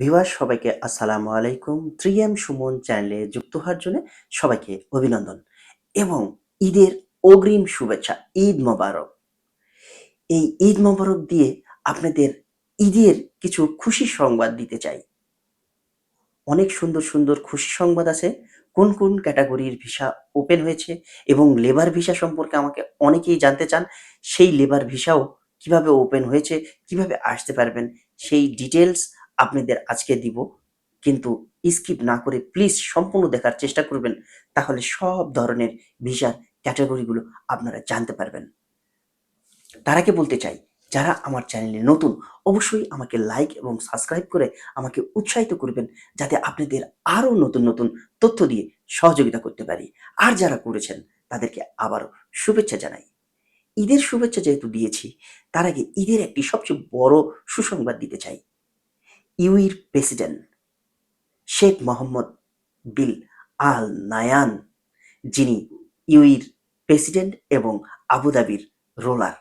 Viewer সবাইকে আসসালামু আলাইকুম। থ্রি এম সুমন চ্যানেলে যুক্ত হওয়ার জন্য সবাইকে অভিনন্দন এবং ঈদের অগ্রিম শুভেচ্ছা, ঈদ মোবারক। এই ঈদ মোবারক দিয়ে আপনাদের ঈদের কিছু খুশি সংবাদ দিতে চাই। অনেক সুন্দর সুন্দর খুশি সংবাদ আছে। কোন কোন ক্যাটাগরির ভিসা ওপেন হয়েছে এবং লেবার ভিসা সম্পর্কে আমাকে অনেকেই জানতে চান। সেই লেবার ভিসাও কীভাবে ওপেন হয়েছে, কীভাবে আসতে পারবেন, সেই ডিটেলস আপনাদের আজকে দিব। কিন্তু স্কিপ না করে প্লিজ সম্পূর্ণ দেখার চেষ্টা করবেন, তাহলে সব ধরনের ভিসার ক্যাটাগরিগুলো আপনারা জানতে পারবেন। তার আগে বলতে চাই, যারা আমার চ্যানেলে নতুন, অবশ্যই আমাকে লাইক এবং সাবস্ক্রাইব করে আমাকে উৎসাহিত করবেন, যাতে আপনাদের আরও নতুন নতুন তথ্য দিয়ে সহযোগিতা করতে পারি। আর যারা করেছেন, তাদেরকে আবারও শুভেচ্ছা জানাই। ঈদের শুভেচ্ছা যেহেতু দিয়েছি, তার আগে ঈদের একটি সবচেয়ে বড় সুসংবাদ দিতে চাই। ইউইর president Sheikh Mohammed bin Al Nahyan, যিনি ইউইর প্রেসিডেন্ট এবং আবুধাবির ruler.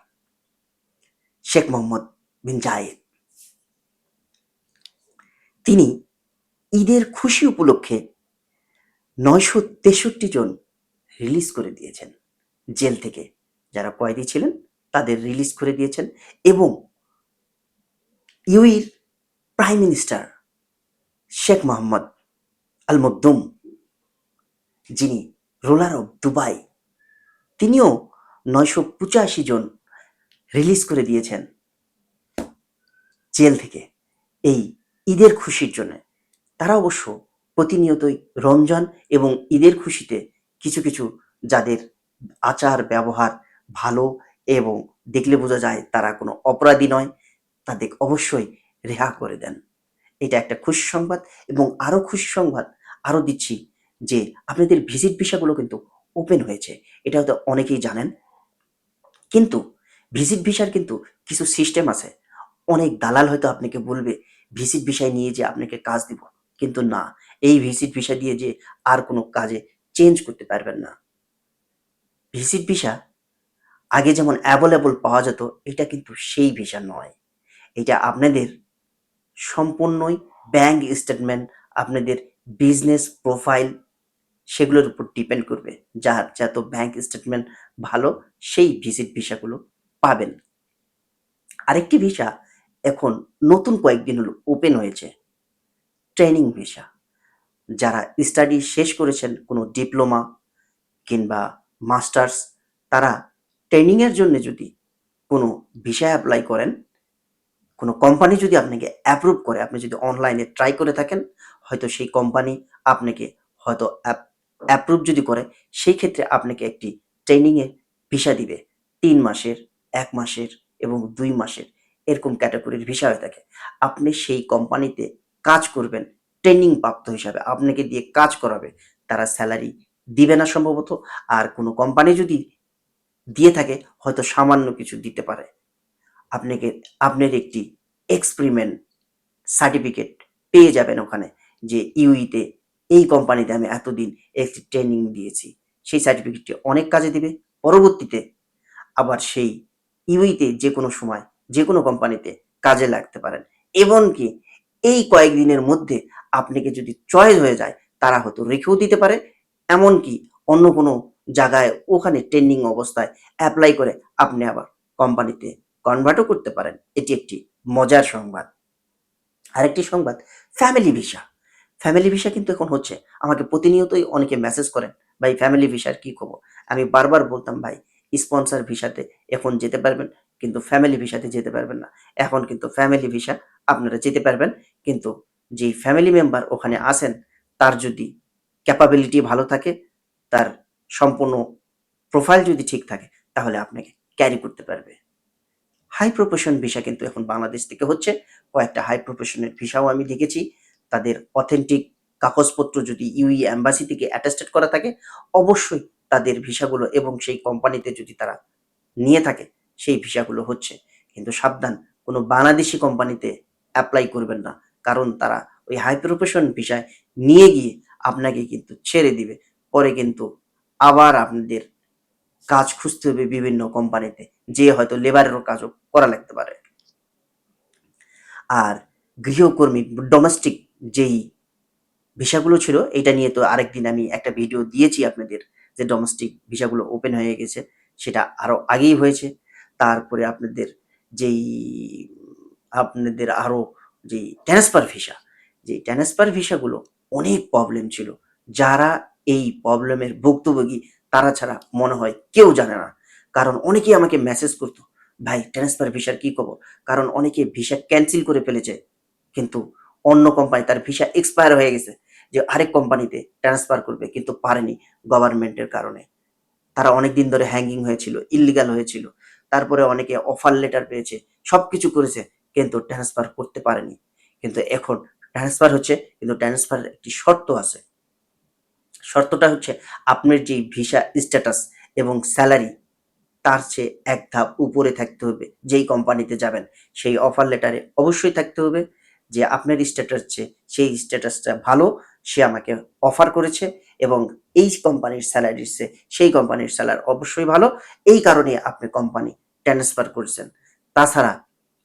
Sheikh Mohammed bin Zayed. তিনি ঈদের খুশি উপলক্ষে নয়শো তেষট্টি জন রিলিজ করে দিয়েছেন। জেল থেকে যারা কয়েদি ছিলেন, তাদের রিলিজ করে দিয়েছেন এবং ইউইর prime minister Sheikh Mohammed Al Maktoum যিনি রোলার অফ দুবাই, তিনিও নয়শো পঁচাশি জন রিলিজ করে দিয়েছেন জেল থেকে। এই ঈদের খুশির জন্য তারা অবশ্য প্রতিনিয়তই রমজান এবং ঈদের খুশিতে কিছু কিছু যাদের আচার, ব্যবহার ভালো এবং দেখলে বোঝা যায় তারা কোনো অপরাধী নয়, তাদের অবশ্যই রেহা করে দেন। এটা একটা খুশি সংবাদ এবং আরও খুশি সংবাদ আরও দিচ্ছি যে আপনাদের ভিজিট ভিসাগুলো কিন্তু ওপেন হয়েছে। এটা হয়তো অনেকেই জানেন। কিন্তু ভিজিট ভিসার কিন্তু কিছু সিস্টেম আছে। অনেক দালাল হয়তো আপনাকে বলবে ভিজিট ভিসায় নিয়ে যে আপনাকে কাজ দিব। কিন্তু না, এই ভিজিট ভিসা দিয়ে যে আর কোনো কাজে চেঞ্জ করতে পারবেন না। ভিজিট ভিসা আগে যেমন অ্যাভেলেবল পাওয়া যেত, এটা কিন্তু সেই ভিসা নয়। এটা আপনাদের সম্পূর্ণই ব্যাংক স্টেটমেন্ট আপনাদের বিজনেস প্রোফাইল সেগুলোর উপর ডিপেন্ড করবে। যার যত ব্যাংক স্টেটমেন্ট ভালো, সেই ভিজিট ভিসাগুলো পাবেন। আরেকটি ভিসা এখন নতুন কয়েকদিন হলো ওপেন হয়েছে। Training visa. যারা স্টাডি শেষ করেছেন, কোনো ডিপ্লোমা কিংবা মাস্টার্স তারা ট্রেনিংয়ের জন্য যদি কোনো ভিসা অ্যাপ্লাই করেন কোনো কোম্পানি যদি আপনাকে অ্যাপ্রুভ করে, আপনি যদি অনলাইনে ট্রাই করে থাকেন, হয়তো সেই কোম্পানি আপনাকে হয়তো অ্যাপ্রুভ যদি করে, সেই ক্ষেত্রে আপনাকে একটি ট্রেনিংয়ে ভিসা দিবে। তিন মাসের, এক মাসের এবং দুই মাসের এরকম ক্যাটাগরির ভিসা হয়ে থাকে। আপনি সেই কোম্পানিতে কাজ করবেন ট্রেনিং প্রাপ্ত হিসাবে। আপনাকে দিয়ে কাজ করাবে, তারা স্যালারি দিবে না সম্ভবত। আর কোনো কোম্পানি যদি দিয়ে থাকে, হয়তো সামান্য কিছু দিতে পারে। আপনাকে, আপনার একটি এক্সপেরিমেন্ট সার্টিফিকেট পেয়ে যাবেন ওখানে যে ইউইতে এই কোম্পানিতে আমি এতদিন একটি ট্রেনিং দিয়েছি। সেই সার্টিফিকেটটি অনেক কাজে দিবে। পরবর্তীতে আবার সেই ইউইতে যে কোনো সময় যে কোনো কোম্পানিতে কাজে লাগতে পারেন। এমনকি এই কয়েকদিনের মধ্যে আপনাকে যদি চয়েস হয়ে যায়, তারা হয়তো রেখেও দিতে পারে। এমনকি অন্য কোনো জায়গায় ওখানে ট্রেনিং অবস্থায় অ্যাপ্লাই করে আপনি আবার কোম্পানিতে কনভার্টও করতে পারেন। এটি একটি মজার সংবাদ। আরেকটি সংবাদ ফ্যামিলি ভিসা ফ্যামিলি ভিসা কিন্তু এখন হচ্ছে, আমাকে প্রতিনিয়তই অনেকে মেসেজ করেন, ভাই ফ্যামিলি ভিসার কি খবর? আমি বারবার বলতাম, ভাই স্পন্সর ভিসাতে এখন যেতে পারবেন, কিন্তু ফ্যামিলি ভিসাতে যেতে পারবেন না। এখন কিন্তু ফ্যামিলি ভিসা আপনারা যেতে পারবেন, কিন্তু যেই ফ্যামিলি মেম্বার ওখানে আসেন তার যদি ক্যাপাবিলিটি ভালো থাকে, তার সম্পূর্ণ প্রোফাইল যদি ঠিক থাকে, তাহলে আপনাকে ক্যারি করতে পারবে। হাই প্রফেশন ভিসা কিন্তু এখন বাংলাদেশ থেকে হচ্ছে। কয়েকটা হাই প্রফেশনের ভিসাও আমি দেখেছি তাদের অথেন্টিক কাগজপত্র যদি ইউই অ্যাম্বাসি থেকে অ্যাটাস্টেড করা থাকে, অবশ্যই তাদের ভিসাগুলো এবং সেই কোম্পানিতে যদি তারা নিয়ে থাকে, সেই ভিসাগুলো হচ্ছে। কিন্তু সাবধান, কোনো বাংলাদেশি কোম্পানিতে অ্যাপ্লাই করবেন না। কারণ তারা ওই হাই প্রফেশন ভিসায় নিয়ে গিয়ে আপনাকে কিন্তু ছেড়ে দিবে। পরে কিন্তু আবার আপনাদের কাজ খুঁজতে হবে বিভিন্ন কোম্পানিতে, যে হয়তো লেবারেরও কাজও করা লাগতে পারে। আর গৃহকর্মী ডোমেস্টিক যেই ভিসাগুলো ছিল এটা নিয়ে তো আরেকদিন আমি একটা ভিডিও দিয়েছি আপনাদের যে ডোমেস্টিক ভিসাগুলো ওপেন হয়ে গেছে, সেটা আরও আগেই হয়েছে। তারপরে আপনাদের যেই, আপনাদের আরও যেই ট্রান্সফার ভিসা যে ট্রান্সফার ভিসাগুলো অনেক প্রবলেম ছিল। যারা এই প্রবলেমের ভুক্তভোগী তারা ছাড়া মনে হয় কেউ জানে না। কারণ অনেকেই আমাকে মেসেজ করতো, ভাই ট্রান্সফার ভিসার কি খবর? কারণ অনেকে ভিসা ক্যান্সেল করে ফেলেছে, কিন্তু অন্য কোম্পানি তার ভিসা এক্সপায়ার হয়ে গেছে, যে আরেক কোম্পানিতে ট্রান্সফার করবে, কিন্তু পারেনি গভর্নমেন্টের কারণে। তারা অনেক দিন ধরে হ্যাঙ্গিং হয়েছিল ইলিগাল হয়েছিল। তারপরে অনেকে অফার লেটার পেয়েছে, সবকিছু করেছে, কিন্তু ট্রান্সফার করতে পারেনি। কিন্তু এখন ট্রান্সফার হচ্ছে, কিন্তু ট্রান্সফারের একটি শর্ত আছে। শর্তটা হচ্ছে আপনার যে ভিসা স্ট্যাটাস এবং স্যালারি তার চেয়ে এক ধাপ উপরে থাকতে হবে। যেই কোম্পানিতে যাবেন, সেই অফার লেটারে অবশ্যই থাকতে হবে যে আপনার স্ট্যাটাস চেয়ে সেই স্ট্যাটাসটা ভালো, সে আমাকে অফার করেছে এবং এই কোম্পানির স্যালারি সে সেই কোম্পানির স্যালারি অবশ্যই ভালো। এই কারণে আপনি কোম্পানি ট্রান্সফার করেছেন। তাছাড়া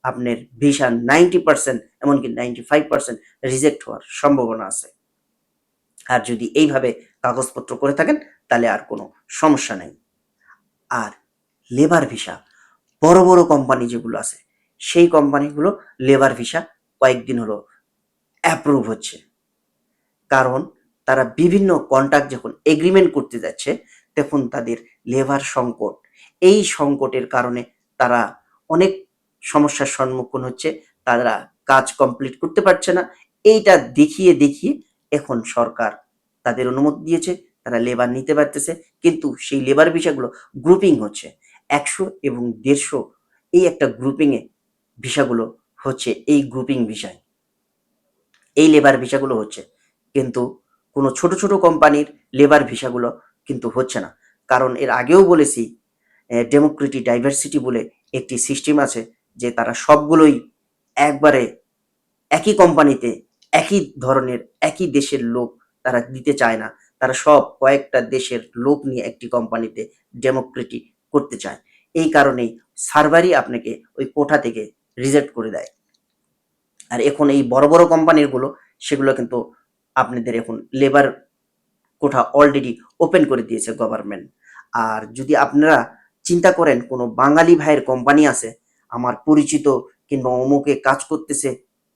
আপনার ভিসা নাইনটি পার্সেন্ট এমনকি নাইনটি ফাইভ পার্সেন্ট রিজেক্ট হওয়ার সম্ভাবনা আছে। আর যদি এইভাবে কাগজপত্র করে থাকেন, তাহলে আর কোনো সমস্যা নেই। আর লেবার ভিসা, বড় বড় কোম্পানি যেগুলো আছে, সেই কোম্পানিগুলো লেবার ভিসা কয়েকদিন হলো অ্যাপ্রুভ হচ্ছে। কারণ তারা বিভিন্ন কন্ট্রাক্ট যখন এগ্রিমেন্ট করতে যাচ্ছে, তখন তাদের লেবার সংকট। এই সংকটের কারণে তারা অনেক সমস্যার সম্মুখীন হচ্ছে, তারা কাজ কমপ্লিট করতে পারছে না। এইটা দেখিয়ে দেখিয়ে এখন সরকার তাদের অনুমতি দিয়েছে, তারা লেবার নিতে পারতেছে, কিন্তু সেই লেবার ভিসাগুলো গ্রুপিং হচ্ছে। একশো এবং দেড়শো এই একটা গ্রুপিংয়ে ভিসাগুলো হচ্ছে, এই গ্রুপিং ভিসায়। এই লেবার ভিসাগুলো হচ্ছে, কিন্তু কোনো ছোট ছোট কোম্পানির লেবার ভিসাগুলো কিন্তু হচ্ছে না। কারণ এর আগেও বলেছি ডেমোক্রেটিক ডাইভার্সিটি বলে একটি সিস্টেম আছে, যে তারা সবগুলোই একবারে একই কোম্পানিতে একই ধরনের, একই দেশের লোক তারা দিতে চায় না। তারা সব কয়েকটা দেশের লোক নিয়ে একটি কোম্পানিতে ডেমোক্রেটিক করতে চায়। এই কারণেই সার্ভারই আপনাকে ওই কোঠা থেকে রিজেক্ট করে দেয়। আর এখন এই বড় বড় কোম্পানিগুলো, সেগুলো কিন্তু আপনাদের এখন লেবার কোঠা অলরেডি ওপেন করে দিয়েছে গভর্নমেন্ট আর যদি আপনারা চিন্তা করেন, কোনো বাঙালি ভাইয়ের কোম্পানি আছে, আমার পরিচিত কিংবা অমুকে কাজ করতেছে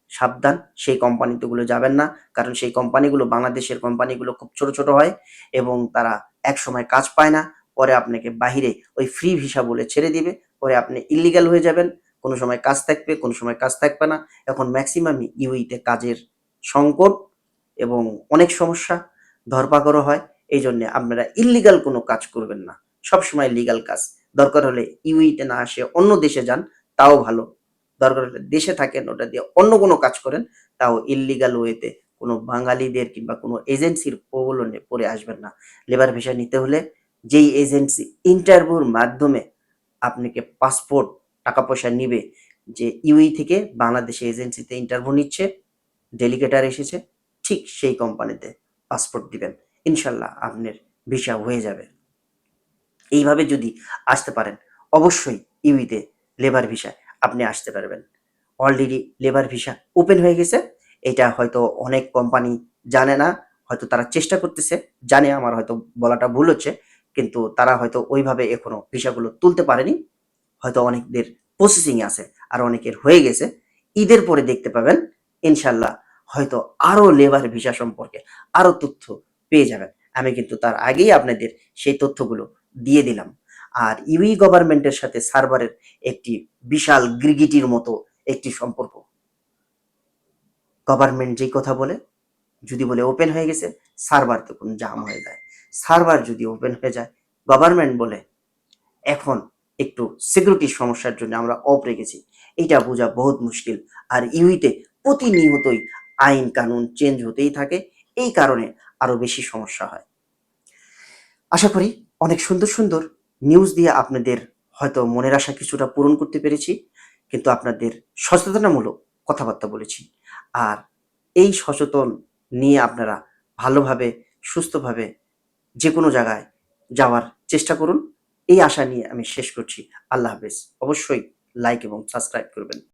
সাবধান, সেই কোম্পানিতেগুলো যাবেন না। কারণ সেই কোম্পানিগুলো বাংলাদেশের কোম্পানিগুলো খুব ছোট ছোট হয় এবং তারা এক সময় কাজ পায় না। পরে আপনাকে বাহিরে ওই ফ্রি ভিসা বলে ছেড়ে দিবে। পরে আপনি ইলিগাল হয়ে যাবেন। কোনো সময় কাজ থাকবে, কোনো সময় কাজ থাকবে না। এখন ম্যাক্সিমামই ইউইতে কাজের সংকট এবং অনেক সমস্যা, ধরপাকড়ও হয়। এই জন্য আপনারা ইলিগাল কোনো কাজ করবেন না। সবসময় লিগাল কাজ। দরকার হলে ইউইতে না আসে, অন্য দেশে যান, তাও ভালো। দরকার হলে দেশে থাকেন, ওটা দিয়ে অন্য কোনো কাজ করেন, তাও ইলিগাল ওয়েতে কোনো বাঙালিদের কিংবা কোনো এজেন্সির প্রবলনে পড়ে আসবেন না। লেবার ভিসা নিতে হলে যেই এজেন্সি ইন্টারভিউর মাধ্যমে আপনাকে পাসপোর্ট টাকা পয়সা নিবে, যে ইউই থেকে বাংলাদেশে এজেন্সিতে ইন্টারভিউ নিচ্ছে ডেলিগেটার এসেছে, ঠিক সেই কোম্পানিতে পাসপোর্ট দিবেন। ইনশাল্লাহ আপনার ভিসা হয়ে যাবে। এইভাবে যদি আসতে পারেন, অবশ্যই ইউইতে লেবার ভিসা আপনি আসতে পারবেন। অলরেডি লেবার ভিসা ওপেন হয়ে গেছে। এটা হয়তো অনেক কোম্পানি জানে না, হয়তো তারা চেষ্টা করতেছে, জানে আমার হয়তো বলাটা ভুল হচ্ছে, কিন্তু তারা হয়তো ওইভাবে এখনও ভিসাগুলো তুলতে পারেনি। হয়তো অনেকদের প্রসেসিংয়ে আছে আর অনেকের হয়ে গেছে। ঈদের পরে দেখতে পাবেন ইনশাল্লাহ হয়তো আরও লেবার ভিসা সম্পর্কে আরও তথ্য পেয়ে যাবেন। আমি কিন্তু তার আগেই আপনাদের সেই তথ্যগুলো দিয়ে দিলাম। আর ইউই গভর্নমেন্টের সাথে সার্ভারের একটি বিশাল গ্রিগিটির মতো একটি সম্পর্ক। গভর্নমেন্ট যেই কথা বলে, যদি বলে ওপেন হয়ে গেছে, সার্ভার তো তখন জাম হয়ে যায়। সার্ভার যদি ওপেন হয়ে যায়, গভর্নমেন্ট বলে, এখন একটু সিকিউরিটির সমস্যার জন্য আমরা অফ রেখেছি। এটা বোঝা বহুত মুশকিল। আর ইউইতে প্রতিনিয়তই আইন কানুন চেঞ্জ হতেই থাকে। এই কারণে আরও বেশি সমস্যা হয়। আশা করি অনেক সুন্দর সুন্দর নিউজ দিয়ে আপনাদের হয়তো মনের আশা কিছুটা পূরণ করতে পেরেছি, কিন্তু আপনাদের সচেতনামূলক কথাবার্তা বলেছি। আর এই সচেতন নিয়ে আপনারা ভালোভাবে, সুস্থভাবে যে কোনো জায়গায় যাওয়ার চেষ্টা করুন। এই আশা নিয়ে আমি শেষ করছি। আল্লাহ হাফেজ। অবশ্যই লাইক এবং সাবস্ক্রাইব করবেন।